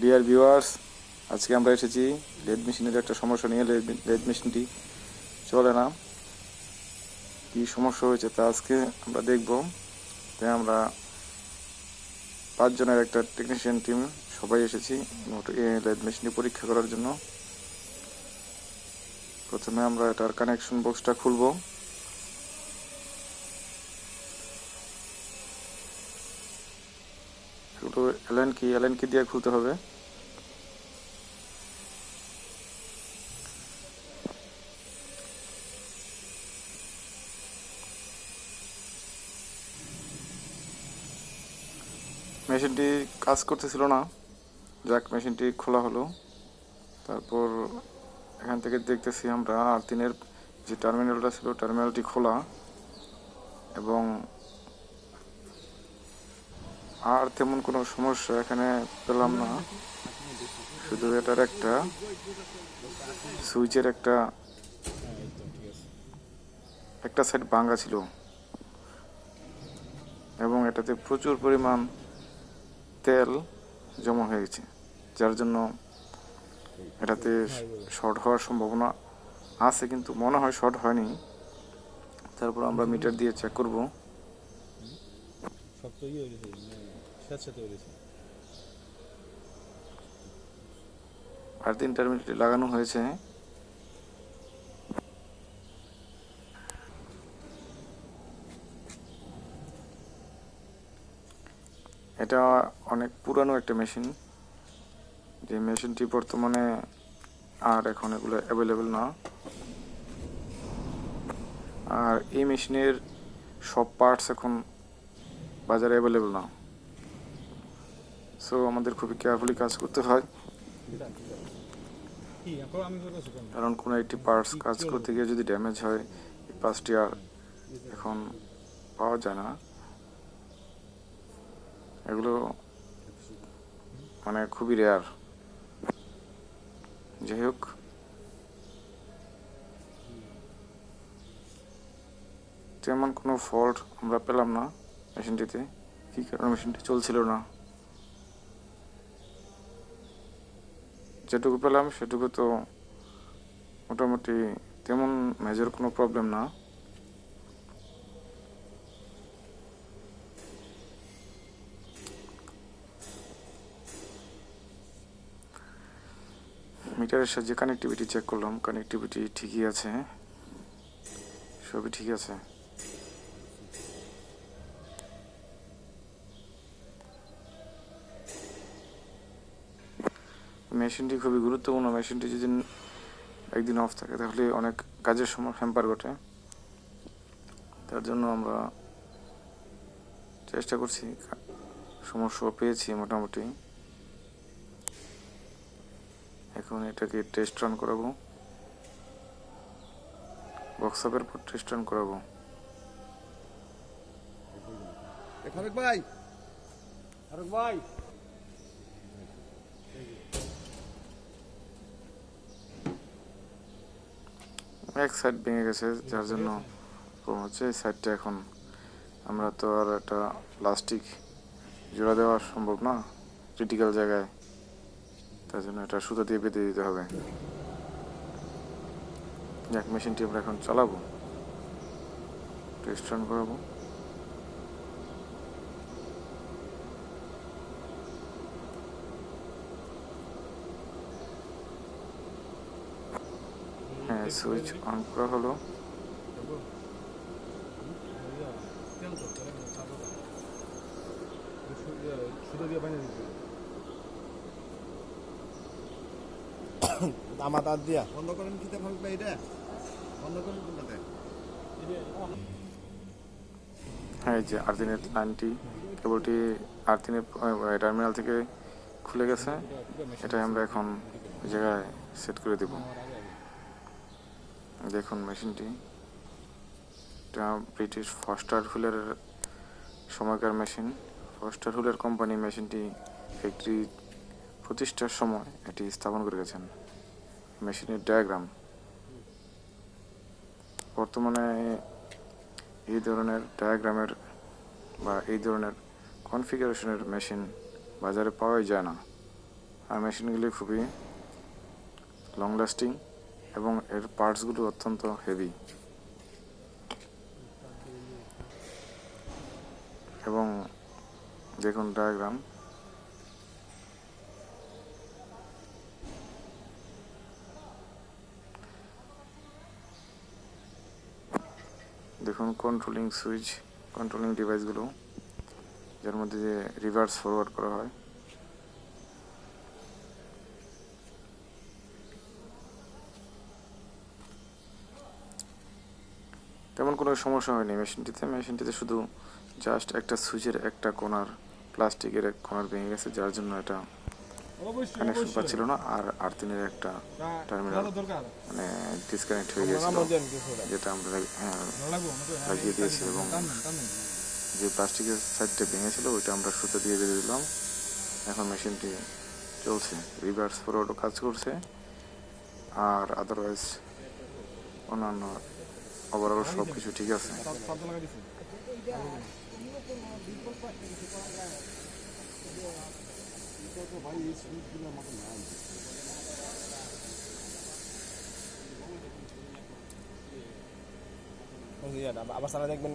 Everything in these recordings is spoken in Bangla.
ডিয়ার ভিউয়ার্স আজকে আমরা এসেছি লেদ মেশিনের একটা সমস্যা নিয়ে লেদ মেশিনটি চলে না। কি সমস্যা হয়েছে তা আজকে আমরা দেখব। তাই আমরা পাঁচজনের একটা টেকনিশিয়ান টিম সবাই এসেছি লেদ মেশিনটি পরীক্ষা করার জন্য। প্রথমে আমরা এটার কানেকশন বক্সটা খুলবো। এগুলো এলএন কি এলএন কি দিয়ে খুলতে হবে। মেশিনটি কাজ করতেছিল না। যাক, মেশিনটি খোলা হলো। তারপর এখান থেকে দেখতেছি আমরা আর তিনের যে টার্মিনালটা ছিল টার্মিনালটি খোলা। এবং আর তেমন কোনো সমস্যা এখানে পেলাম না। শুধু এটার একটা সুইচের একটা একটা সাইড ভাঙ্গা ছিল। এবং এটাতে প্রচুর পরিমাণ তেল জমা হয়ে গেছে, যার জন্য এটাতে শর্ট হওয়ার সম্ভাবনা আছে, কিন্তু মনে হয় শর্ট হয়নি। তারপর আমরা মিটার দিয়ে চেক করব। স্যাঁতস্যাঁতে হয়ে আর তিন টার্মিনেটে লাগানো হয়েছে। এটা অনেক পুরানো একটা মেশিন যে মেশিনটি বর্তমানে আর এখন এগুলো অ্যাভেলেবেল না। আর এই মেশিনের সব পার্টস এখন বাজারে অ্যাভেলেবেল না। সো আমাদের খুবই কেয়ারফুলি কাজ করতে হয়। কারণ কোনো একটি পার্টস কাজ করতে গিয়ে যদি ড্যামেজ হয়, এই পার্টসটি আর এখন পাওয়া যায় না। এগুলো মানে খুবই রেয়ার যাই হোক। তেমন কোনো ফল্ট আমরা পেলাম না মেশিনটিতে কী কারণে মেশিনটি চলছিল না? যেটুকু পেলাম, সেটুকু তো মোটামুটি তেমন মেজর কোনো প্রবলেম না। মিটারের সাহায্যে কানেক্টিভিটি চেক করলাম কানেক্টিভিটি ঠিকই আছে, সবই ঠিক আছে। মেশিনটি খুবই গুরুত্বপূর্ণ। মেশিনটি যদি একদিন অফ থাকে, তাহলে অনেক কাজের সময় হ্যাম্পার ঘটে। তার জন্য আমরা চেষ্টা করছি সমস্যা পেয়েছি মোটামুটি। এখন এটাকে টেস্ট রান করাবো। বক্সআপের পর টেস্ট রান করাবো। ভাই! ভাই! এক সাইড ভেঙে গেছে, যার জন্য কম হচ্ছে। এই সাইডটা এখন আমরা তো আর একটা প্লাস্টিক জোড়া দেওয়া সম্ভব না ক্রিটিক্যাল জায়গায়। তার জন্য এটা সুতো দিয়ে বেঁধে দিতে হবে। যাক মেশিনটি আমরা এখন চালাবো। টেস্ট রান করাবো হ্যাঁ সুইচ অন করা হলো তার দিয়া। বন্ধ করেন এটা? বন্ধ করেন কোনটাতে? হ্যাঁ যে আর্থিনের লাইনটি কেবলটি আর্থিনের টার্মিনাল থেকে খুলে গেছে। এটাই আমরা এখন জায়গায় সেট করে দেব। দেখুন মেশিনটি। এটা ব্রিটিশ ফস্টার হুলের সময়কার মেশিন। ফস্টার হুলের কোম্পানি মেশিনটি ফ্যাক্টরি প্রতিষ্ঠার সময় এটি স্থাপন করে গেছেন। মেশিনের ডায়াগ্রাম। বর্তমানে এই ধরনের ডায়াগ্রামের বা এই ধরনের কনফিগারেশনের মেশিন বাজারে পাওয়াই যায় না। আর মেশিনগুলি খুবই লং লাস্টিং এবং এর পার্টসগুলো অত্যন্ত হেভি এবং দেখুন ডায়াগ্রাম দেখুন কন্ট্রোলিং সুইচ কন্ট্রোলিং ডিভাইসগুলো যার মধ্যে যে রিভার্স ফরওয়ার্ড করা হয়। তেমন কোনো সমস্যা হয়নি। মেশিনটিতে মেশিনটিতে শুধু জাস্ট একটা সুইচের একটা কোনার প্লাস্টিকের এক কোনার ভেঙে গেছে যার জন্য এটা কানেকশন পাচ্ছিল না। আর আর্থিনের একটা টার্মিনাল মানে ডিসকানেক্ট হয়ে গেছিল যেটা আমরা হ্যাঁ, লাগিয়ে দিয়েছি এবং যে প্লাস্টিকের সাইডটা ভেঙেছিল ওইটা আমরা সুতো দিয়ে বেঁধে দিলাম। এখন মেশিনটি চলছে রিভার্স ফরওয়ার্ডও কাজ করছে। আর আদারওয়াইজ অন্যান্য ওভারঅল সব কিছু ঠিক আছে। আবার সারা দেখবেন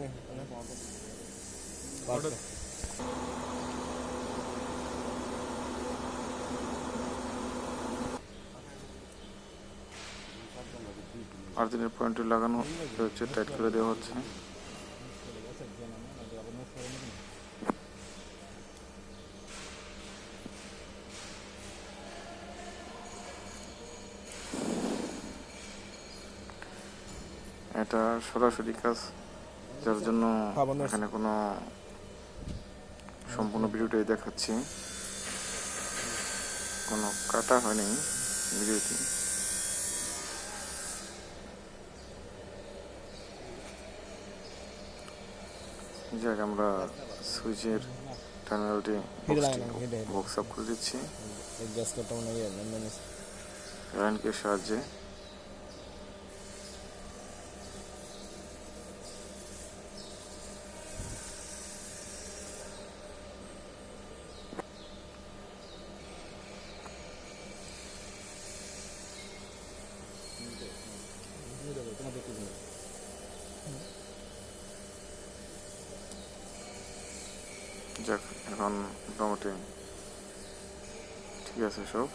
নি আর্থিনের পয়েন্টে লাগানো হচ্ছে টাইট করে দেওয়া হচ্ছে এটা সরাসরি কাজ যার জন্য। এখানে কোনো সম্পূর্ণ ভিডিওটাই দেখাচ্ছি কোনো কাটা হয়নি ভিডিওটি যাক আমরা সুইচের টার্মিনালটি। বক্স আপ করে দিচ্ছি কারেন্টের সাহায্যে যাক এখন মোটামুটি ঠিক আছে সব।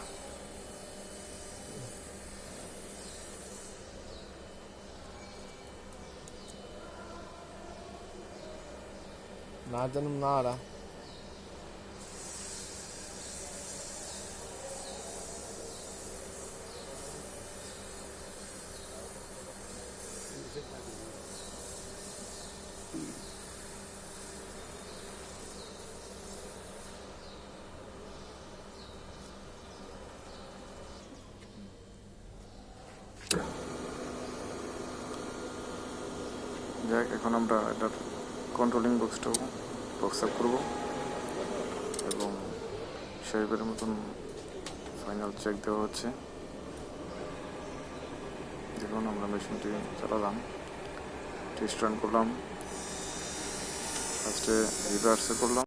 না জানুম এখন আমরা এটার কন্ট্রোলিং বক্সটাও বক্স আপ করব। এবং শেপের মতন ফাইনাল চেক দেওয়া হচ্ছে। দেখুন, আমরা মেশিনটি চালালাম। টেস্ট রান করলাম। ফার্স্টে রিভার্সে করলাম।